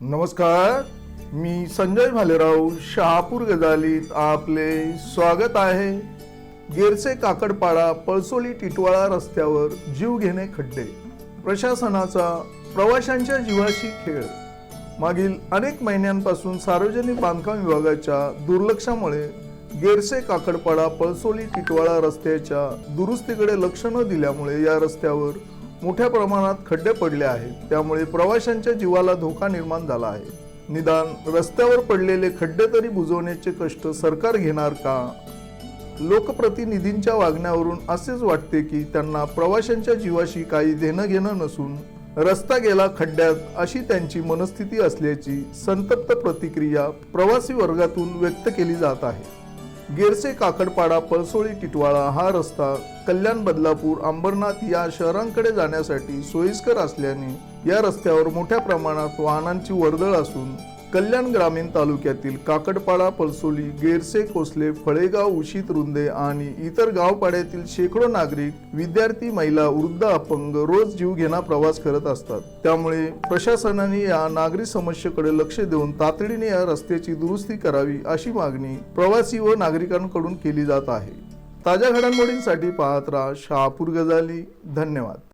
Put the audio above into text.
नमस्कार मी संजय भालेराव शहापूर गजालीत आपले स्वागत आहे. गेरसे काकडपाडा पळसोली टिटवाळा रस्त्यावर जीव घेणे खड्डे प्रशासनाचा प्रवाशांच्या जीवाशी खेळ. मागील अनेक महिन्यांपासून सार्वजनिक बांधकाम विभागाच्या दुर्लक्षामुळे गेरसे काकडपाडा पळसोली टिटवाळा रस्त्याच्या दुरुस्तीकडे लक्ष न दिल्यामुळे या रस्त्यावर मोठ्या प्रमाणात खड्डे पडले आहेत. त्यामुळे प्रवाशांच्या जीवाला धोका निर्माण झाला आहे. निदान रस्त्यावर पडलेले खड्डे तरी बुजवण्याचे कष्ट सरकार घेणार का? लोकप्रतिनिधींच्या वागण्यावरून असेच वाटते की त्यांना प्रवाशांच्या जीवाशी काही देणं घेणं नसून रस्ता गेला खड्ड्यात अशी त्यांची मनस्थिती असल्याची संतप्त प्रतिक्रिया प्रवासी वर्गातून व्यक्त केली जात आहे. गेरसे काकडपाडा पळसोळी टिटवाळा हा रस्ता कल्याण बदलापूर अंबरनाथ या शहरांकडे जाण्यासाठी सोयीस्कर असल्याने या रस्त्यावर मोठ्या प्रमाणात वाहनांची वर्दळ असून कल्याण ग्रामीण तालुक्यातील काकडपाडा पलसोली गेरसे कोसले फळेगाव उशीत रुंदे आणि इतर गावपाड्यातील शेकडो नागरिक विद्यार्थी महिला वृद्ध अपंग रोज जीवघेणा प्रवास करत असतात. त्यामुळे प्रशासनाने या नागरी समस्येकडे लक्ष देऊन तातडीने या रस्त्याची दुरुस्ती करावी अशी मागणी प्रवासी व नागरिकांकडून केली जात आहे. ताज्या घडामोडींसाठी पाहत राहा शहापूर गजाली. धन्यवाद.